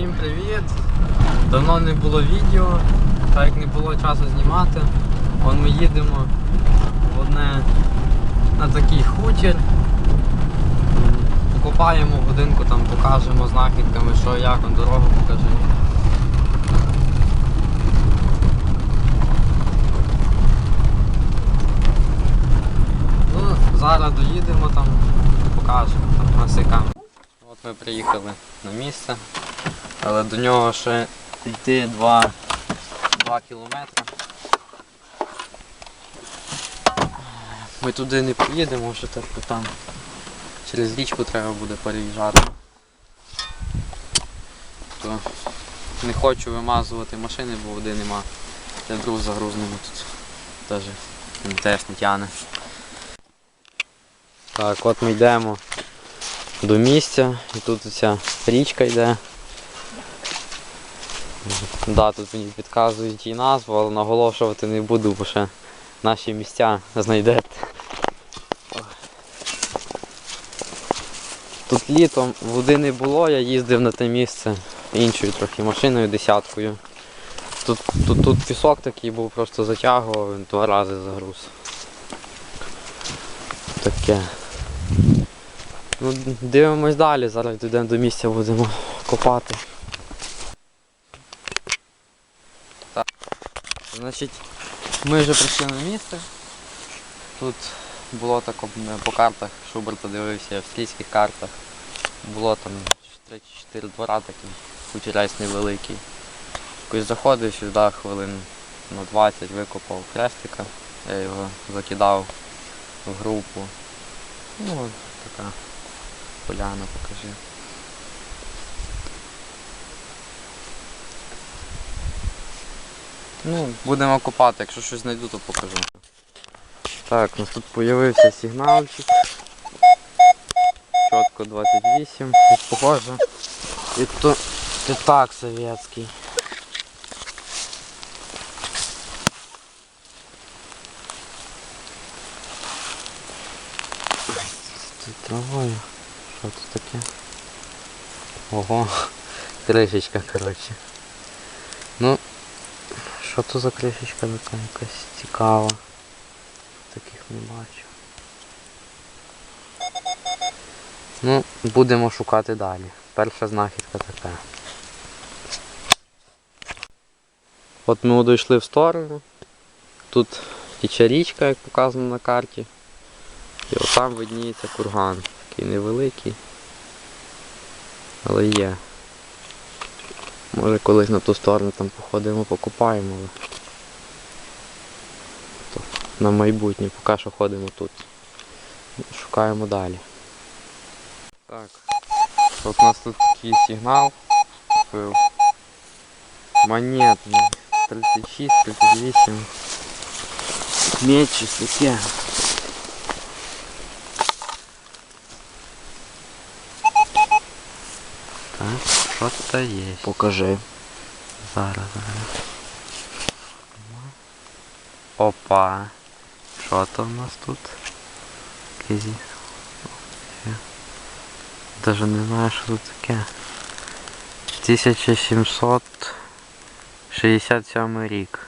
Всім привіт! Давно не було відео, так як не було часу знімати. Вон ми їдемо в одне на такий хутір. Копаємо годинку, там покажемо знахідками, що як, он дорогу покажи. Ну, зараз доїдемо там, покажемо там насикаємо. От ми приїхали на місце, але до нього ще йти 2, 2 кілометри. Ми туди не поїдемо, вже так там через річку треба буде переїжджати. То не хочу вимазувати машини, бо води нема. Це друг загрузнемо тут. Теж теж не тяне. Так, от ми йдемо до місця і тут ця річка йде. Да, тут мені підказують її назву, але наголошувати не буду, бо ще наші місця знайдете. Тут літом води не було, я їздив на те місце іншою трохи машиною, десяткою. Тут, тут, тут пісок такий був, просто затягував, він два рази загруз. Таке. Ну, дивимось далі, зараз йдемо до місця, будемо копати. Так. Значить, ми вже прийшли на місце. Тут було так по картах, Шуберта дивився, австрійських картах. Було там 3-4 двора такі, хутірець невеликий. Якось заходив сюди хвилин на 20, викопав хрестика, я його закидав в групу. Ну, така поляна покажи. Ну, будемо копати, якщо щось знайду, то покажу. Так, у нас тут з'явився сигнальчик. Чітко 28, тут похоже. І то п'ятак совєтський. Тут травою. Що тут таке? Ого, кришечка, коротше. Ну, що то за кришечка така якась цікава. Таких не бачу. Ну, будемо шукати далі. Перша знахідка така. От ми дійшли в сторону. Тут тече річка, як показано на карті. І от там видніється курган. Такий невеликий. Але є. Може колись на ту сторону там походимо, покопаємо, але то на майбутнє, поки що ходимо тут. Шукаємо далі. Так. От у нас тут такий сигнал купив. Монетний. 36, 38. Медь таке. Так, що це є? Покажи. Зараз, зараз. Опа. Що то в нас тут? Кизі. Даже не знаю, що тут таке. 1767 рік.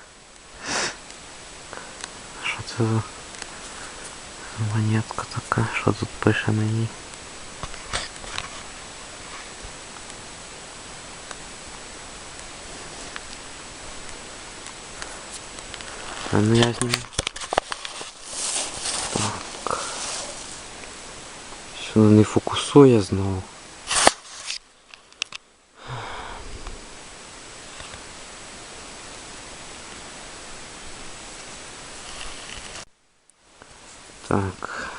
Що це за монетка така? Що тут пише на ній? А ну я зніму. Так. Що не фокусує знову. Так.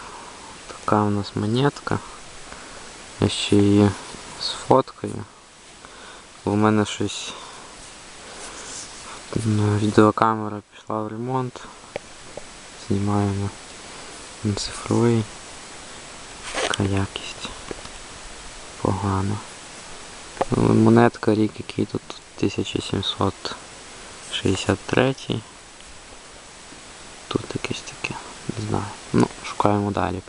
Така у нас монетка. Я ще її сфоткаю. Бо У мене щось Ну, Відеокамера пішла в ремонт. Знімаємо на цифровий. Така якість погана. Ну, монетка рік який тут 1763. Тут якесь таке. Не знаю. Ну, шукаємо далі.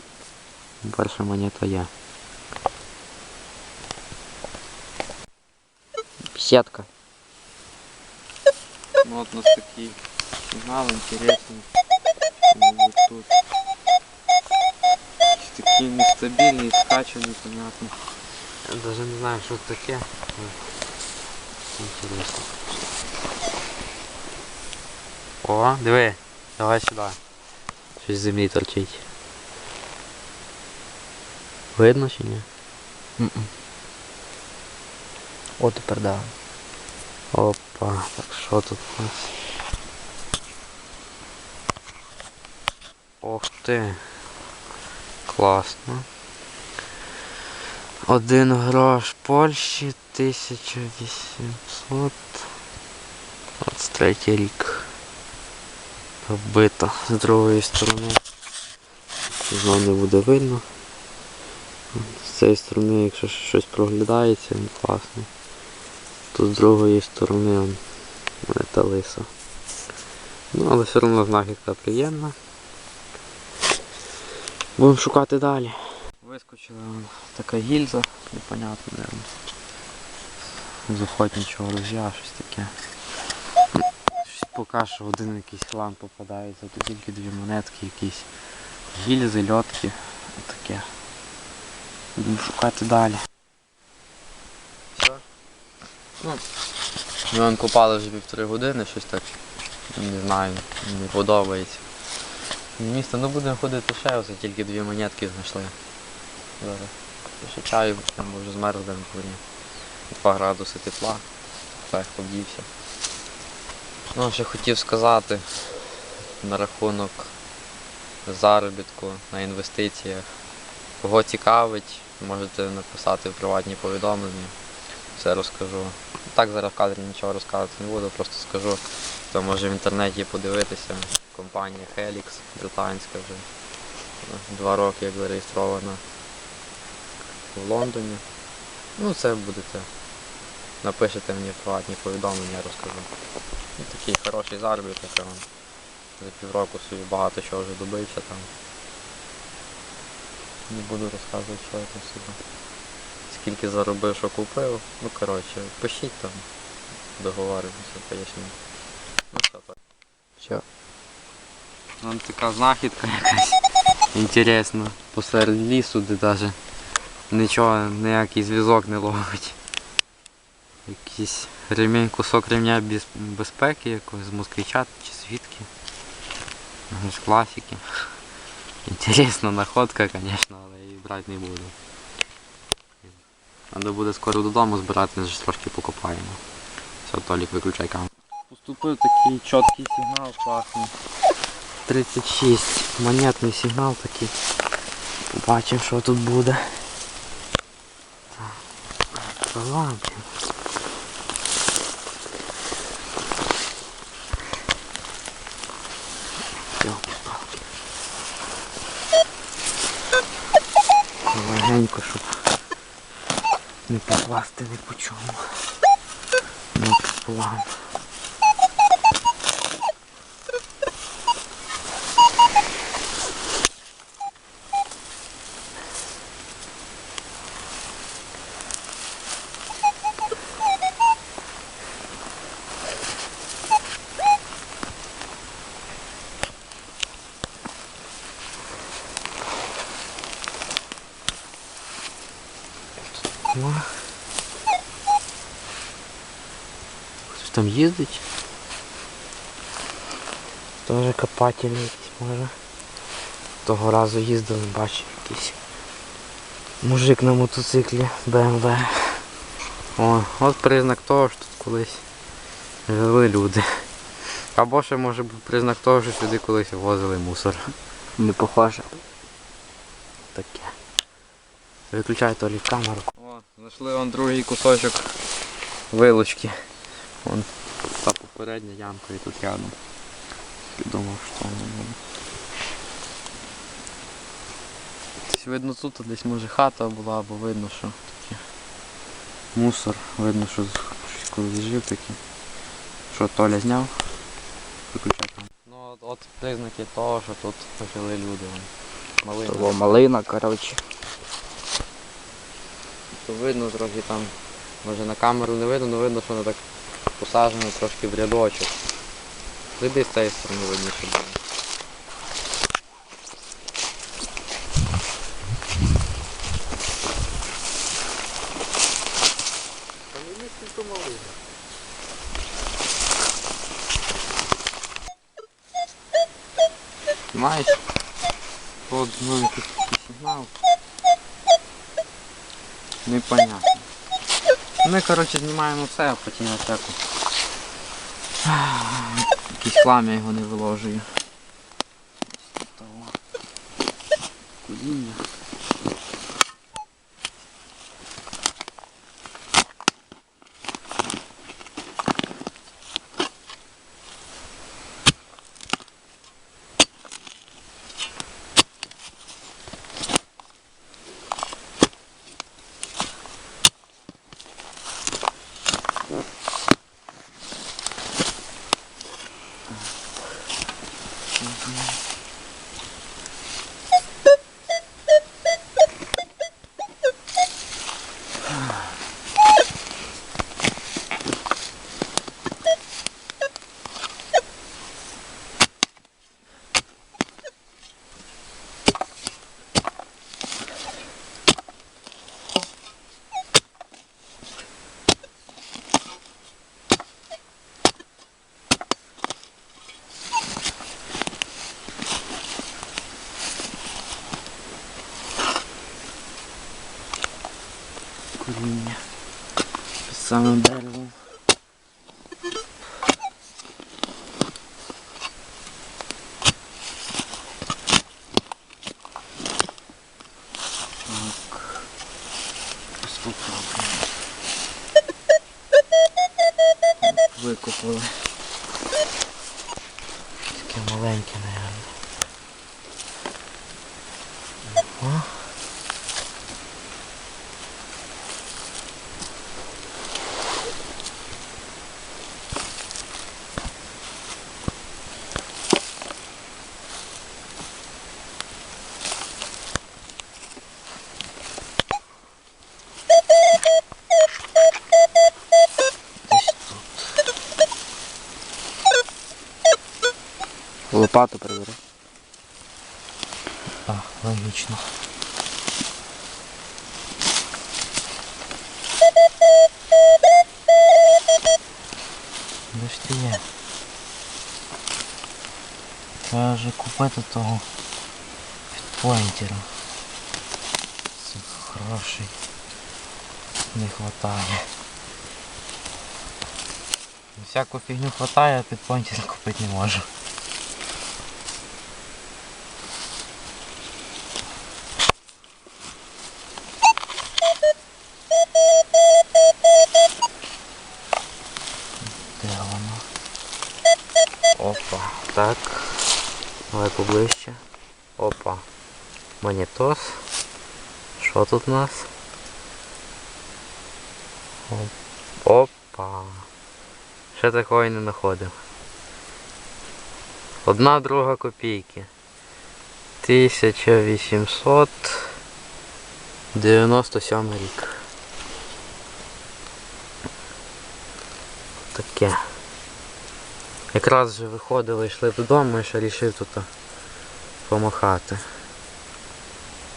Перша монета є. Сетка. Ну от у нас такий сигнал інтересний. Ну, от тут. Такий нестабільний, скачаний, понятно. Я навіть не знаю, що це таке. Інтересно. О, диви, давай сюди. Щось з землі торчить. Видно чи ні? О, тепер да. Опа, так що тут у нас? Ох ти. Класно. Один грош Польщі 1823 рік. Вбито з другої сторони. Знову не буде видно. З цієї сторони, якщо щось проглядається, він класний. Тут з другої сторони та лиса. Ну, але все одно знахідка приємна. Будемо шукати далі. Вискочила така гільза, непонятно, наверное. З охотничого ружя, щось таке. Щось поки що один якийсь хлам попадається, тут тільки дві монетки, якісь гільзи, льотки. Таке. Будемо шукати далі. Ну, ми вон копали вже півтори години, щось так, не знаю, не подобається. Місто, ну будемо ходити ще, ось тільки дві монетки знайшли. Зараз. Ще чаю, там вже на дворі. 2 градуси тепла. Так, обдівся. Ну, ще хотів сказати на рахунок заробітку на інвестиціях. Кого цікавить, можете написати в приватні повідомлення. Все розкажу. Так зараз в кадрі нічого розказувати не буду, просто скажу, хто може в інтернеті подивитися. Компанія Helix, британська вже. Два роки як зареєстрована в Лондоні. Ну це будете. Напишете мені приватні повідомлення, я розкажу. Ну, такий хороший заробіток. За півроку собі багато чого вже добився там. Не буду розказувати, що я там собі. Скільки заробив, що купив. Ну коротше, пишіть там, договоримося, поясню. Ну все так. Все. Вон така знахідка якась інтересна. Посеред лісу, де навіть нічого, ніякий зв'язок не ловить. Якийсь ремінь, кусок ремня без, безпеки якогось з москвича чи звідки. Ну, З класики. Інтересна находка, звісно, але її брати не буду. Треба буде скоро додому збирати, вже трошки покопаємо. Все, Толік, виключай камеру. Поступив такий чіткий сигнал, класний. 36. Монетний сигнал такий. Побачимо, що тут буде. Так. Легенько, щоб не попасти ні по чому. Ну, план. О. Хтось там їздить? Тоже копатель якийсь може. Того разу їздили, бачив якийсь мужик на мотоциклі БМВ. О, от признак того, що тут колись жили люди. Або ще може бути признак того, що сюди колись возили мусор. Не похоже. Таке. Виключай Толі камеру. Знайшли вон другий кусочок вилочки. Вон та попередня ямка і тут рядом. Думав, що воно буде. Десь видно тут, десь може хата була, або видно, що таке мусор, видно, що щось колись жив такий. Що Толя зняв. Виключай камеру. Ну от, от признаки того, що тут жили люди. Малина. Того малина, коротше. То видно трохи там Може на камеру не видно, але видно, що воно так посаджено трошки в рядочок. Зайди з цієї сторони видніше буде. Маєш? От такий сигнал. Непонятно. Ми, коротше, знімаємо все, а потім я всяку. Якийсь хлам я його не виложую. Того. sound. Логічно. Де ж ти є? Треба вже купити того підпойнтера. Це хороший. Не хватає. Всяку фігню хватає, а підпойнтера купити не можу. Де воно? Опа. Так. Давай поближче. Опа. Монітос. Що тут у нас? Оп. Опа. Ще такого і не знаходив. Одна друга копійки. 1897 рік. Таке. Якраз вже виходили, йшли додому, і ще вирішив тут помахати.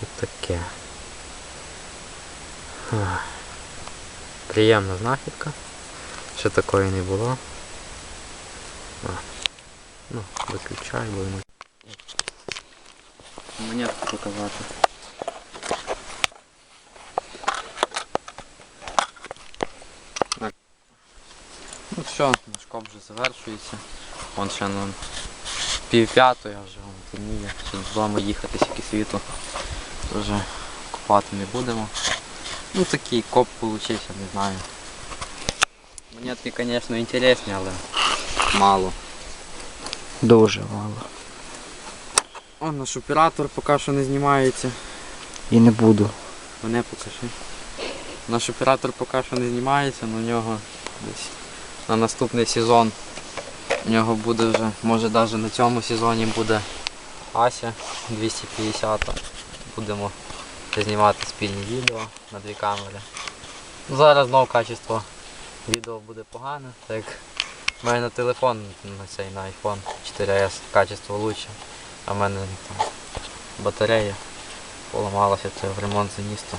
Ось таке. Приємна знахідка. Ще такої не було. Ну, виключай, воно. Монетку показати. Все, наш коп вже завершується. Вон ще на пів п'ятої, вже темніє. Ще додому їхати скільки світу. То вже купати не будемо. Ну такий коп получився, не знаю. Монетки, звісно, інтересні, але мало. Дуже мало. О, наш оператор поки що не знімається. І не буду. Мене покажи. Наш оператор поки що не знімається, але у нього десь на наступний сезон у нього буде вже, може навіть на цьому сезоні буде Ася 250. Будемо знімати спільні відео на дві камери. Зараз знову качество відео буде погане, так як в мене телефон на цей на iPhone 4S качество лучше, а в мене там батарея поламалася, це в ремонт заніс, то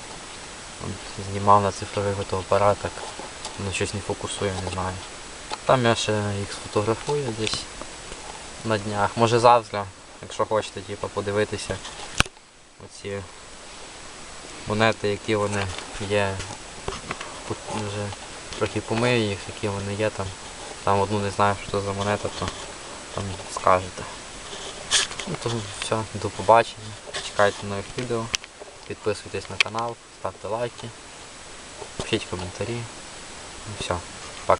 от знімав на цифровий фотоапарат, так воно щось не фокусує, не знаю. Там я ще їх сфотографую десь на днях. Може завтра, якщо хочете типу, подивитися оці монети, які вони є. Вже трохи помию їх, які вони є там. Там одну не знаю, що це за монета, то там скажете. Ну то все, до побачення. Чекайте нових відео. Підписуйтесь на канал, ставте лайки, пишіть коментарі. Ну все.